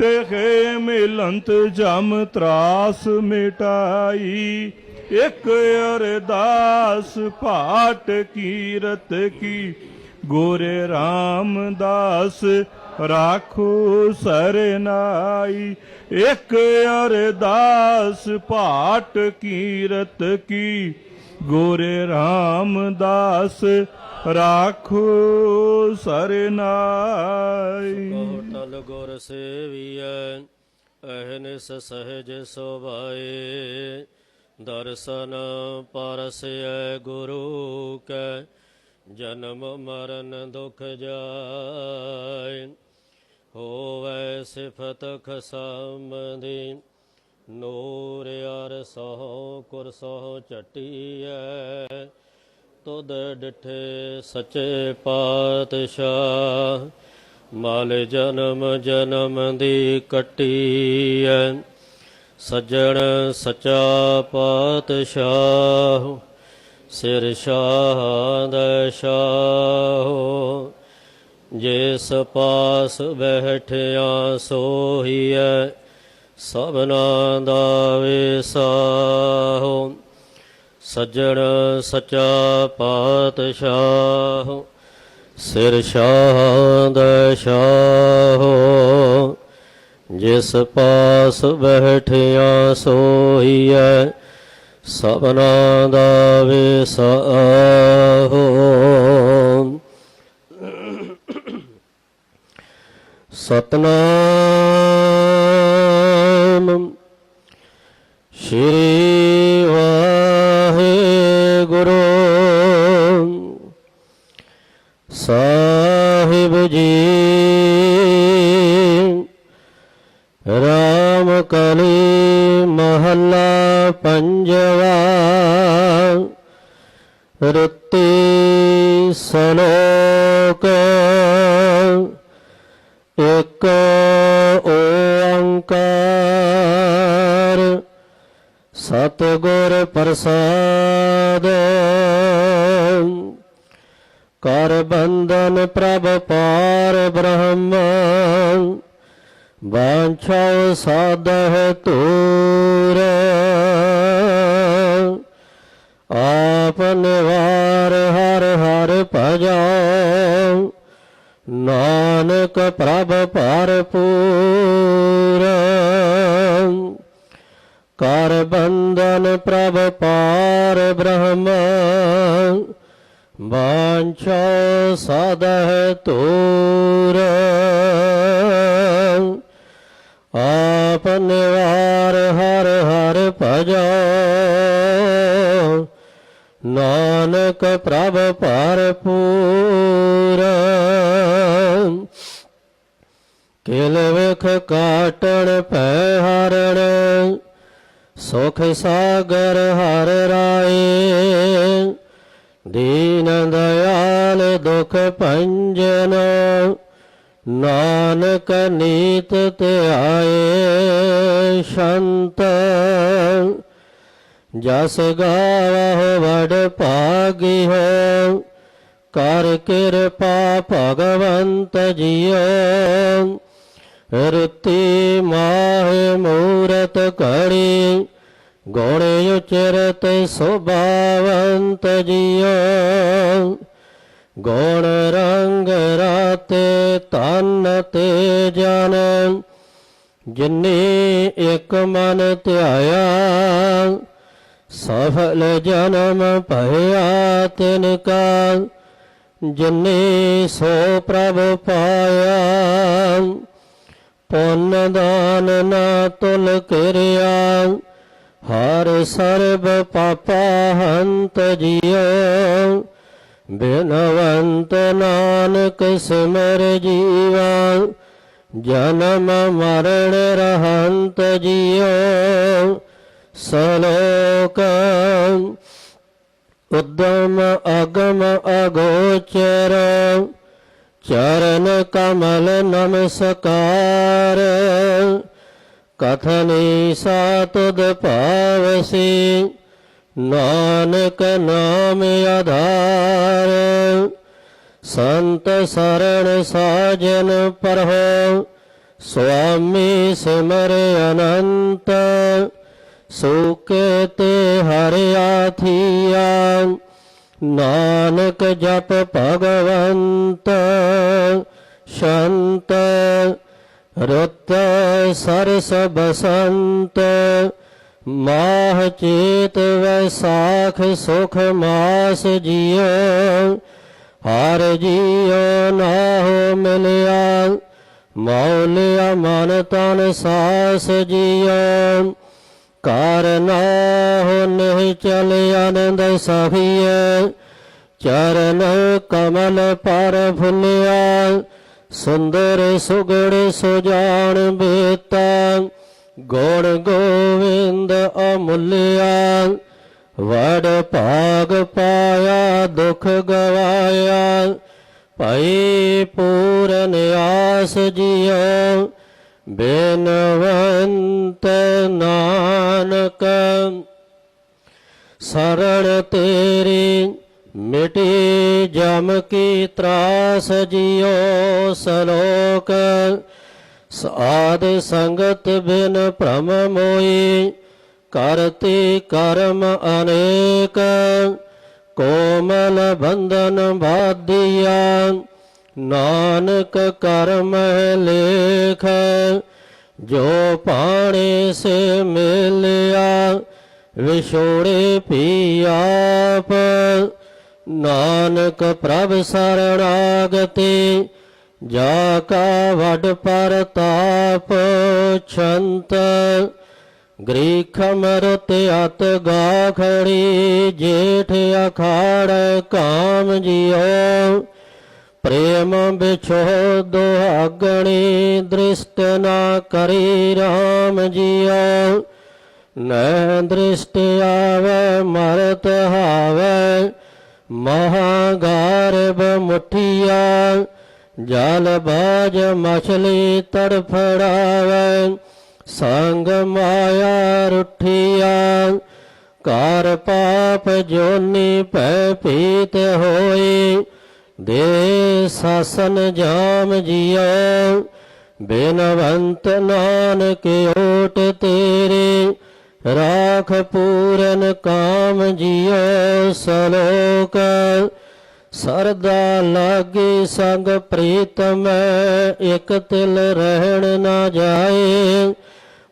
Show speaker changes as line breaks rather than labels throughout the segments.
ਤੇਖੇ ਮਿਲੰਤ, ਜਮ ਤਰਾਸ ਮਿਟਾਈ। ਇਕ ਅਰਦਾਸ ਭਾਟ ਕੀਰਤ ਕੀ। ਗੋਰੇ ਰਾਮਦਾਸ ਰਾਖੋ ਸਰਨਾਈ। ਇਕ ਅਰਦਾਸ ਭਾਟ ਕੀਰਤ ਕੀ। ਗੋਰੇ ਰਾਮਦਾਸ ਰਾਖੋ ਸਰਨਾਈ।
ਕੋਟਲ ਗੁਰ ਸੇਵੀਐ ਅਹਨਿਸ ਸਹਿਜ ਸੁਭਾਏ। ਦਰਸ਼ਨ ਪਰਸੈ ਗੁਰੂ ਕੈ, ਜਨਮ ਮਰਨ ਦੁਖ ਜਾਏ। ਹੋਵੈ ਸਿਫਤ ਖਸਮਦੀ, ਨੂਰ ਅਰ ਸੋ ਕੁਰ ਸੋ ਚਟੀਐ ਤੁਧ ਡਿਠੇ ਸੱਚੇ ਪਾਤਸ਼ਾਹ, ਮਾਲ ਜਨਮ ਜਨਮ ਦੀ ਕਟੀ ਕੱਟੀਐ। ਸੱਜਣ ਸਚਾ ਪਾਤਸ਼ਾਹ, ਸਿਰ ਸ਼ਾਹ ਦਸ਼ਾਹ ਜਿਸ ਪਾਸ ਬੈਠਿਆ ਸੋਹੀਐ, ਸਭਨਾ ਦਾ ਵਿਸਾਹੋ। ਸੱਜਣ ਸਚਾ ਪਾਤਸ਼ਾਹ ਸਿਰ ਸ਼ਾਹ ਦਸ਼ਾਹੋ ਜਿਸ ਪਾਸ ਬੈਠਿਆ ਸੋਹੀਐ ਸਭਨਾ ਦਾ ਵਿਸਾਹੋ। ਸਤਨਾਮ ਰਤੀ ਸਲੋਕ ਇਕ ਓੰਕਾਰ ਸਤਿਗੁਰ ਪ੍ਰਸਾਦ ਕਰ ਆਪ ਵਾਰ ਹਰ ਹਰ ਭਜਾਉ। ਨਾਨਕ ਪ੍ਰਭ ਭਰਪੂਰ ਕਰ ਬੰਧਨ ਪ੍ਰਭ ਪਾਰ ਬ੍ਰਹਮ। ਬਾਂਛਾ ਸਦਹ ਤੂਰ ਆਪ ਨਿਵਾਰ ਹਰ ਹਰ ਭਜੋ ਨਾਨਕ ਪ੍ਰਭ ਭਰਪੂਰ। ਕਿਲ ਵਿਖ ਕਾਟਣ ਪੈ ਹਰਣ ਸੁਖ ਸਾਗਰ ਹਰ ਰਾਏ। ਦੀਨ ਦਇਆਲ ਦੁਖ ਭੰਜਨ, ਨਾਨਕ ਨੀਤ ਤੇ ਆਏ ਸ਼ੰਤ। ਜਸ ਗਾਵਹੁ ਵਡ ਭਾਗੀ ਹੋ ਕਰ ਕਿਰਪਾ ਭਗਵੰਤ ਜੀਓ। ਰਤੀ ਮਾਹਿ ਮੂਰਤ ਘੜੀ, ਗੁਣ ਉਚਰਤ ਸੁਭਾਵੰਤ ਜੀਓ। ਗੁਣ ਰੰਗ ਰਾਤੇ ਤਨ ਤੇ ਜਨ, ਜਿਨੇ ਇੱਕ ਮਨ ਧਿਆਇਆ। ਸਫਲ ਜਨਮ ਭਇਆ ਤਿਨ ਕਾ ਜਿਨੇ ਸੋ ਪ੍ਰਭ ਪਾਇਆ। ਪੁੰਨ ਦਾਨ ਨਾ ਤੁਲ ਕਰਿਆ, ਹਰ ਸਰਬ ਪਾਪਾ ਹੰਤ ਜੀਓ ਬਿਨਵੰਤ ਨਾਨਕ ਸਿਮਰ ਜੀਵਾ, ਜਨਮ ਮਰਨ ਰਹੰਤ ਜੀਓ ਸਲੋਕ ਉਦਮ ਅਗਮ ਅਗੋਚਰ, ਚਰਨ ਕਮਲ ਨਮਸਕਾਰ। ਕਥਨੀ ਸਾਤੁਦ ਭਾਵਸੀ, ਨਾਨਕ ਨਾਮ ਆਧਾਰ। ਸੰਤ ਸਰਣ ਸਾਜਨ ਪਰਹੋ, ਸੁਆਮੀ ਸਿਮਰ ਅਨੰਤ। ਸੁਕੇ ਤੇ ਹਰਿਆ ਥੀਆ ਨਾਨਕ ਜਪ ਭਗਵੰਤ, ਸ਼ੰਤ, ਰਤ ਸਰਸ ਬਸੰਤ ਮਾਹ ਚੇਤ ਵੈਸਾਖ ਸੁਖ ਮਾਸ ਜੀਓ, ਹਰ ਜੀਉ ਨਾਹੋ ਮਿਲਿਆ, ਮੌਲਿਆ ਮਨ ਤਨ ਸਾਸ ਜੀਉ ਕਾਰਨਾ ਹੋ ਨਹੀਂ ਚਲ ਆਨੰਦ ਸਹੀਏ। ਚਰਨ ਕਮਲ ਪਰ ਫੁੱਲਿਆ, ਸੁੰਦਰ ਸੁਗੜ ਸੁਜਾਨ ਬੇਤਾ। ਗੁਣ ਗੋਵਿੰਦ ਅਮੁੱਲਿਆ ਵੜ ਭਾਗ ਪਾਇਆ, ਦੁਖ ਗਵਾਇਆ। ਭਈ ਪੂਰਨ ਆਸ ਜਿਉ ਬੇਨਵੰਤ ਨਾਨਕ, ਸਰਣ ਤੇਰੀ ਮਿਟੀ ਜਮ ਕੀ ਤਰਾਸ ਜਿਉ ਸਲੋਕ, ਸਾਧ ਸੰਗਤ ਬਿਨ ਭ੍ਰਮ ਮੋਈ, ਕਰਤੇ ਕਰਮ ਅਨੇਕ, ਕੋਮਲ ਬੰਧਨ ਬਾਧਿਆ ਨਾਨਕ ਕਰਮ ਲੇਖ, ਜੋ ਪਾਣੇ ਸੇ ਮਿਲਿਆ, ਵਿਛੋੜੇ ਪੀ ਨਾਨਕ ਪ੍ਰਭ ਸਰਣਾਗਤੇ, ਜਾ ਕਾ ਵਡ ਪਰਤਾਪ ਛੰਤ। ਗ੍ਰੀਖ ਮਰਤ ਅਤ ਗਾਖੜੀ, ਜੇਠ ਅਖਾੜ ਕਾਮ ਜਿਉ। ਪ੍ਰੇਮ ਬਿਛੋ ਦੁਹਾਗਣੀ ਦ੍ਰਿਸ਼ਟ ਨਾ ਕਰੀ RAM ਜਿਉ। ਨੈ ਦ੍ਰਿਸ਼ਟ ਆਵੇ, ਮਰਤ ਹਾਵੇ, ਮਹਾਗਾਰਬ ਮੁਠੀਆ। ਜਲ ਬਾਜ ਮਛਲੀ ਤੜਫੜਾਵੇ ਸੰਗ ਮਾਇਆ ਰੁਠੀਆ। ਕਾਰ ਪਾਪ ਜੋਨੀ ਪੈ ਪੀਤ ਹੋਈ ਦੇ ਸਾਸਨ ਜਾਮ ਜੀਓ ਬੇਨਵੰਤ ਨਾਨਕ ਓਟ ਤੇਰੇ, ਰਾਖ ਪੂਰਨ ਕਾਮ ਜੀਓ ਸਲੋਕ। ਸਰਦਾ ਲਾਗੇ ਸੰਗ ਪ੍ਰੀਤਮ, ਇਕ ਤਿਲ ਰਹਿਣ ਨਾ ਜਾਏ।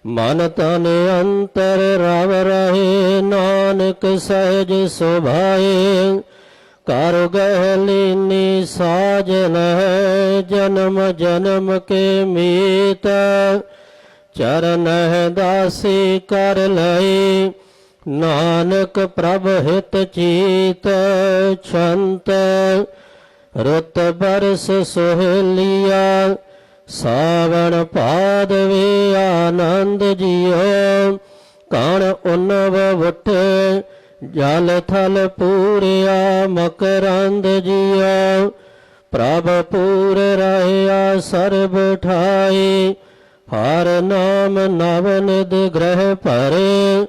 ਮਨ ਤਨ ਅੰਤਰ ਰਵ ਰਹੇ, ਨਾਨਕ ਸਹਿਜ ਸੁਭਾਏ। ਕਰ ਗਹਿ ਲੀਨੀ ਸਾਜਨ ਜਨਮ ਜਨਮ ਕੇ ਮੀਤ। ਚਰਨ ਦਾਸੀ ਕਰ ਲਈ, ਨਾਨਕ ਪ੍ਰਭ ਹਿਤ ਚੀਤ। ਛੰਤ ਰਤ ਬਰਸ ਸੁਹੇਲੀਆ, ਸਾਵਣ ਪਾਦਵੇ ਆਨੰਦ ਜੀਓ। ਕਣ ਉਨਵ ਉਠੇ ਜਲ ਥਲ ਪੂਰਿਆ ਮਕਰੰਦ ਜੀਓ ਪ੍ਰਭ ਪੂਰ ਰਹਿਆ ਸਰਬ ਠਾਈ ਹਰ ਨਾਮ ਨਵ ਨਿਦ ਗ੍ਰਹਿ ਭਰੇ।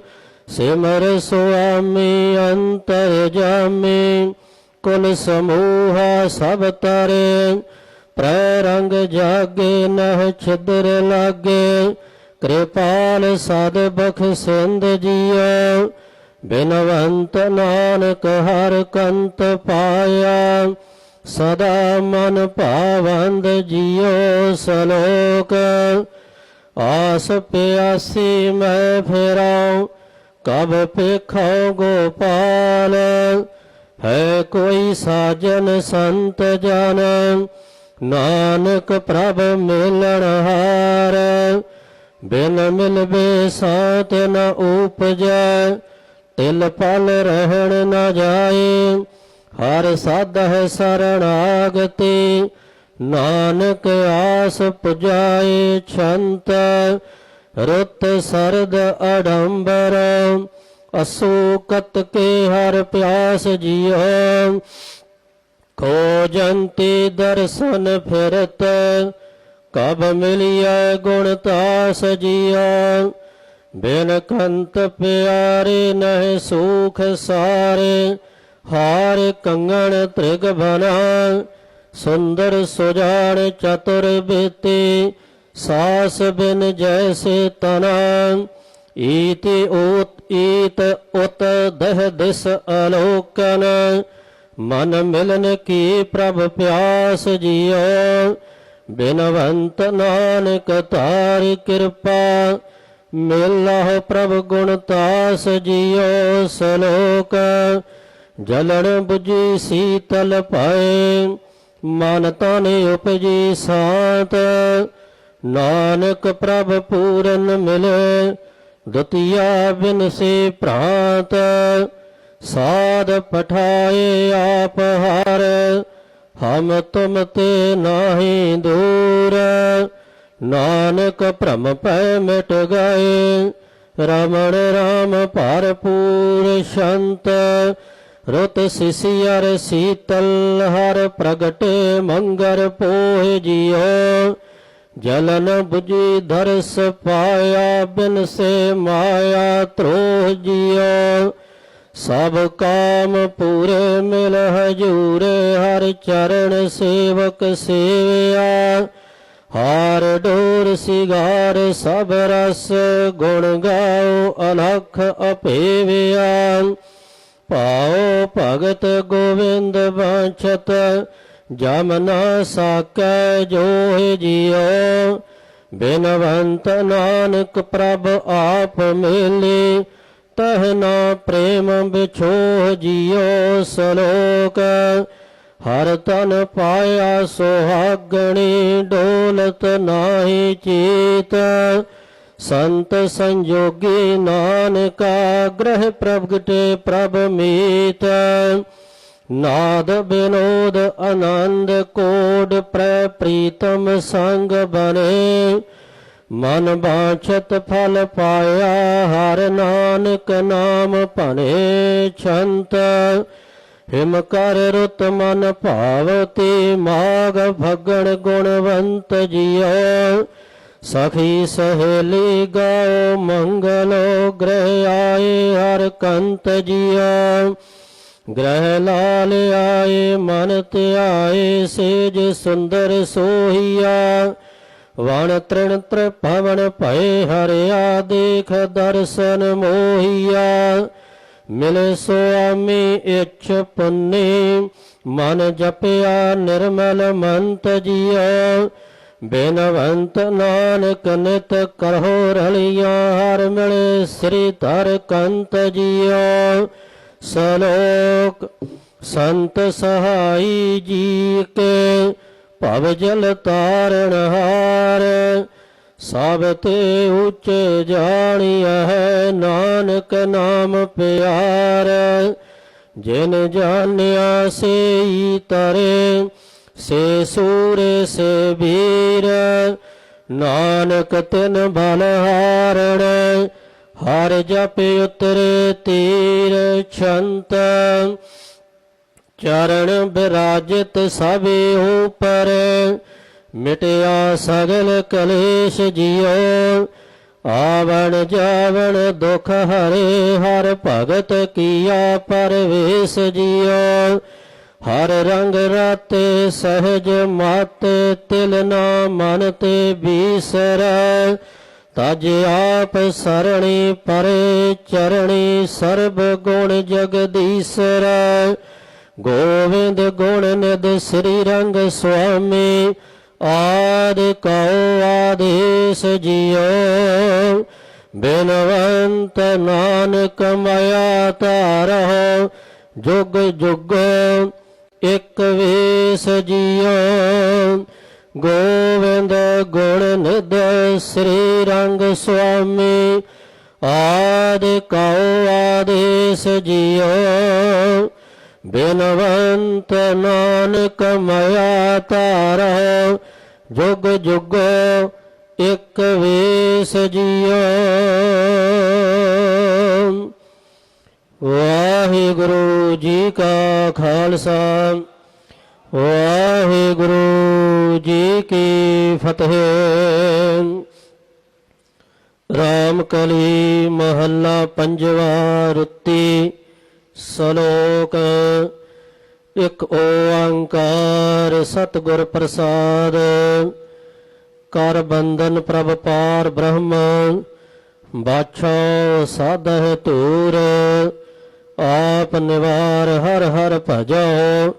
ਸਿਮਰ ਸੁਆਮੀ, ਅੰਤਰ ਜਾਮੀ। ਕੁਲ ਸਮੂਹਾ ਸਭ ਤਰੇ। ਪ੍ਰੈ ਰੰਗ ਜਾਗੇ, ਨਹ ਛਿਦਰ ਲਾਗੇ। ਕਿਰਪਾਲ ਸਾਧ ਬਖ ਸਿੰਧ ਜੀਓ। ਬਿਨਵੰਤ ਨਾਨਕ ਹਰ ਕੰਤ ਪਾਇਆ, ਸਦਾ ਮਨ ਭਾਵੰਦ ਜੀਓ ਸਲੋਕ। ਆਸ ਪਿਆਸੀ ਮੈਂ ਫੇਰਾਉ, ਕਬ ਪੇਖੋ ਗੋਪਾਲ। ਹੈ ਕੋਈ ਸਾਜਨ ਸੰਤ ਜਨ, ਨਾਨਕ ਪ੍ਰਭ ਮਿਲਣ ਹਾਰ। ਬਿਨ ਮਿਲਵੇ ਸਾਤ ਨ ਉਪਜੈ ਤਿਲ ਪਲ ਰਹਿਣ ਨਾ ਜਾਏ, ਹਰ ਸਾਧਹ ਸਰਣਾਗਤੀ ਨਾਨਕ ਆਸ ਪੁਜਾਏ ਛੰਤ, ਰੁੱਤ ਸਰਦ ਅਡੰਬਰ ਅਸੂ ਕਤ ਕੇ ਹਰ ਪਿਆਸ ਜੀਓ। ਖੋਜੰਤੀ ਦਰਸ਼ਨ ਫਿਰਤ, ਕਬ ਮਿਲਿਆ ਗੁਣ ਤਾਸ ਜੀਓ। ਬਿਨ ਕੰਤ ਪਿਆਰੇ ਨਹਿ ਸੂਖ ਸਾਰੇ, ਹਾਰ ਕੰਗਣ ਤ੍ਰਿਗ ਬਨਾ ਸੁੰਦਰ ਸੁਜਾਨ ਚਤੁਰ ਬੇਤੇ, ਸਾਸ ਬਿਨ ਜੈਸੇ ਤਨਾ। ਈਤੀ ਓਤ ਈਤ ਉਤ ਦਹ ਦਿਸ ਅਲੋਕਨ, ਮਨ ਮਿਲਨ ਕੀ ਪ੍ਰਭ ਪਿਆਸ ਜੀਓ। ਬਿਨਵੰਤ ਨਾਨਕ ਤਾਰਿ ਕਿਰਪਾ ਮਿਲਹੁ ਪ੍ਰਭ ਗੁਣ ਤਾਸ ਜੀਓ ਸਲੋਕ, ਜਲਣ 부ਜੀ ਸੀਤਲ ਪਾਏ ਮਨ ਤਨ ਉਪਜੀ ਸਾਤ, ਨਾਨਕ ਪ੍ਰਭ ਪੂਰਨ ਮਿਲੇ, ਦੁਤੀਆ ਬਿਨ ਸੇ ਪ੍ਰਾਂਤ ਸਾਧ ਪਠਾਏ ਆਪ ਹਰ, ਹਮ ਤੁਮ ਤੇ ਨਾਹੀ ਦੂਰ। ਨਾਨਕ ਭ੍ਰਮ ਪੈ ਮਿਟ ਗਏ। ਰਮਣ ਰਾਮ ਭਰਪੂਰ ਸ਼ੰਤ। ਰੁਤ ਸਿਸਿਅਰ ਸੀਤਲ ਹਰ ਪ੍ਰਗਟੇ ਮੰਗਰ ਪੋਹਿ ਜਿਉ। ਜਲਨ 부ਜੀ ਧਰਸ ਪਾਇਆ ਬਿਨ ਸੇ ਮਾਇਆ ਤ੍ਰੋਹ ਜਿਉ। ਸਭ ਕਾਮ ਪੂਰੇ ਮਿਲ ਹਜੂਰੇ, ਹਰ ਚਰਨ ਸੇਵਕ ਸੇਵਿਆ। ਹਾਰ ਡੋਰ ਸਿਗਾਰ ਸਭ ਰਸ, ਗੁਣ ਗਾਓ ਅਲਖ ਅਪੇਵਿਆ। ਪਾਓ ਭਗਤ ਗੋਵਿੰਦ ਬਾਛਤ, ਜਮ ਨਾ ਸਾਕੈ ਜੋਹਿ ਜਿਉ। ਬਿਨਵੰਤ ਨਾਨਕ ਪ੍ਰਭ ਆਪ ਮਿਲੇ, ਤਹ ਨਾ ਪ੍ਰੇਮ ਵਿਛੋਹ ਜਿਉ ਸਲੋਕ। ਹਰ ਤਨ ਪਾਇਆ ਸੁਹਾਗਣੀ ਡੋਲਤ ਨਾਹੀ ਚੀਤ, ਸੰਤ ਸੰਜੋਗੀ ਨਾਨਕਾ ਗ੍ਰਹਿ ਪ੍ਰਗਟੇ ਪ੍ਰਭ ਮੀਤ। ਨਾਦ ਬਿਨੋਦ ਆਨੰਦ ਕੋਡ ਪ੍ਰੈ ਪ੍ਰੀਤਮ ਸੰਗ ਬਨੇ। ਮਨ ਬਾਛਤ ਫਲ ਪਾਇਆ ਹਰ ਨਾਨਕ ਨਾਮ ਭਣੇ ਛੰਤ। ਹਿਮ ਕਰ ਰੁਤ ਮਨ ਭਾਵਤੀ ਮਾਗ ਭਗਣ ਗੁਣਵੰਤ ਜੀਓ ਸਖੀ ਸਹੇਲੀ ਗਾਓ ਮੰਗਲੋ ਗ੍ਰਹਿ ਆਏ ਹਰ ਕੰਤ ਜੀਓ ਗ੍ਰਹਿ ਲਾਲ ਆਏ ਮਨ ਧਿਆਏ ਸੇਜ ਸੁੰਦਰ ਸੋਹੀਆ। ਵਣ ਤ੍ਰਿਣ ਤ੍ਰਿ ਭਵਨ ਭਏ ਹਰਿਆ ਦੇਖ ਦਰਸ਼ਨ ਮੋਹੀਆ। ਮਿਲੇ ਸੁਆਮੀ ਇਛ ਪੁੰਨੀ, ਮਨ ਜਪਿਆ ਨਿਰਮਲ ਮੰਤ ਜੀਓ ਬੇਨਵੰਤ ਨਾਨਕ ਨਿਤ ਕਰਹੁ ਰਲਿਆ, ਹਰ ਮਿਲੇ ਸ੍ਰੀ ਧਰ ਕੰਤ ਜੀਓ ਸਲੋਕ, ਸੰਤ ਸਹਾਈ ਜੀ ਕੇ, ਭਵ ਜਲ ਤਾਰਨ ਹਾਰ। ਸਭ ਤੇ ਉੱਚੇ ਜਾਣੀਆ ਹੈ ਨਾਨਕ ਨਾਮ ਪਿਆਰ। ਜਿਨ ਜਾਣਿਆ ਸੇਈ ਤਰੇ, ਸੇ ਸੂਰੇ ਸੇ ਵੀਰ। ਨਾਨਕ ਤਿਨ ਬਲ ਹਾਰਣ, ਹਰ ਜਪ ਉਤਰੇ ਤੀਰ। ਛੰਤ ਚਰਨ ਬਿਰਾਜਿਤ ਸਭੇ ਉਪਰ ਮਿਟਿਆ ਸਗਲ ਕਲੇਸ਼ ਜਿਉ ਆਵਣ ਜਾਵਣ ਦੁਖ ਹਰੇ, ਹਰ ਭਗਤ ਕੀਆ ਪਰਵੇਸ਼ ਜਿਉ ਹਰ ਰੰਗ ਰਾਤੇ ਸਹਜ ਮਾਤੇ, ਤਿਲ ਨਾ ਮਨ ਤੇ ਬੀਸਰ। ਤਜ ਆਪ ਸਰਣੀ ਪਰੇ, ਚਰਣੀ ਸਰਬ ਗੁਣ ਜਗਦੀਸਰ। ਗੋਵਿੰਦ ਗੁਣ ਨਿਦ ਸ੍ਰੀ ਰੰਗ ਸੁਆਮੀ ਆਦ ਕਉ ਆਦੇਸ ਜਿਉ, ਬਿਨਵੰਤ ਨਾਨਕ ਮਾਇਆ ਤਾਰਹੁ ਜੁਗ ਜੁਗ ਇਕ ਵੇਸ ਜਿਉ। ਗੋਵਿੰਦ ਗੁਣ ਨਿਦ ਸ੍ਰੀ ਰੰਗ ਸੁਆਮੀ, ਆਦ ਕਉ ਆਦੇਸ ਜਿਉ, ਬਿਨਵੰਤ ਨਾਨਕ ਮਾਇਆ ਤਾਰਹੁ ਜੁਗ ਜੁਗ ਇਕ ਵੇਸ ਜੀਓ। ਵਾਹਿਗੁਰੂ ਜੀ ਕਾ ਖਾਲਸਾ, ਵਾਹਿਗੁਰੂ ਜੀ ਕੀ ਫਤਿਹ। ਰਾਮ ਕਲੀ ਮਹੱਲਾ ਪੰਜਵਾ ਰੁੱਤੀ ਸ਼ਲੋਕ ਇਕ ਓੰਕਾਰ ਸਤਿਗੁਰ ਪ੍ਰਸਾਦ, ਕਰ ਬੰਧਨ ਪ੍ਰਭ ਪਾਰ ਬ੍ਰਹਮ, ਬਾਛੋ ਸਾਧਹ ਧੂਰ, ਆਪ ਨਿਵਾਰ ਹਰ ਹਰ ਭਜੋ,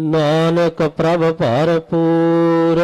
ਨਾਨਕ ਪ੍ਰਭ ਭਰਪੂਰ।